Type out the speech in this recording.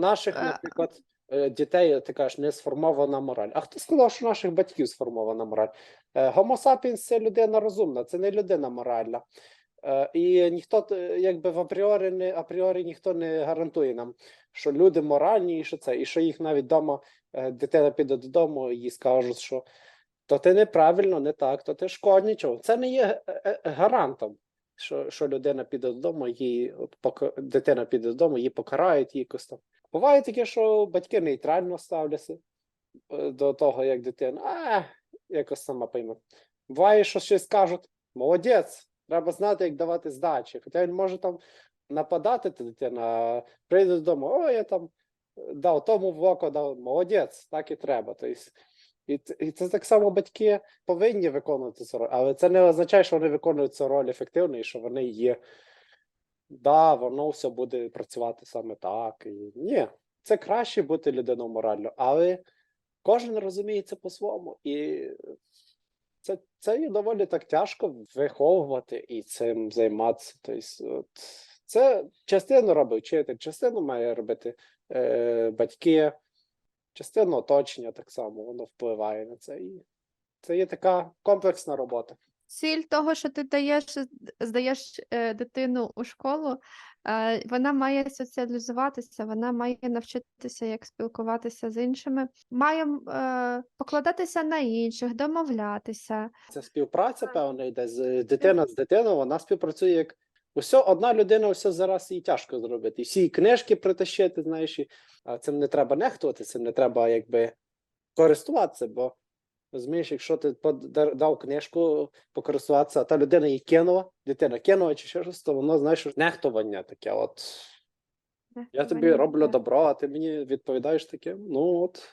наших, Е, наприклад, е, дітей ти кажеш, не сформована мораль. А хто сказав, що наших батьків сформована мораль? Е, Homo sapiens – це людина розумна, це не людина моральна. Е, І ніхто якби в апріорі не апріорі ніхто не гарантує нам, що люди моральні, і що це, і що їх навіть вдома дитина піде додому, і скажуть, що то ти неправильно, не так, то ти шкодничав. Це не є е, е, гарантом, що, що людина піде додому, її дитина піде додому, її покарають якось там. Буває таке, що батьки нейтрально ставляться е, до того, як дитина, а якось сама пойме. Буває, що щось кажуть, молодець, треба знати, як давати здачі. Хоча він може там нападати, та дитина прийде додому, о, я там дав тому в око, дав молодець, так і треба. Тобто, і, і це так само батьки повинні виконувати цю роль, але це не означає, що вони виконують цю роль ефективно і що вони є. Да, воно все буде працювати саме так. І... Ні, це краще бути людиною морально, але кожен розуміє це по-своєму. І це, це є доволі так тяжко виховувати і цим займатися. Тобто, от, це частину робить вчитель, частину має робити е, батьки, частину оточення так само, воно впливає на це. І це є така комплексна робота. Ціль того, що ти даєш, здаєш е, дитину у школу, е, вона має соціалізуватися, вона має навчитися, як спілкуватися з іншими, має е, покладатися на інших, домовлятися. Це співпраця, певно, йде з дитина з дитиною, вона співпрацює як усе, одна людина, все зараз їй тяжко зробити. Всі книжки притащити, знаєш, і цим не треба нехтувати, цим не треба якби користуватися, бо Розумієш, якщо ти дав книжку покористуватися, а та людина її кинула, дитина кинула чи ще щось, то воно знаєш нехтування таке. От нехтування. я тобі роблю добро, а ти мені відповідаєш таке. Ну от.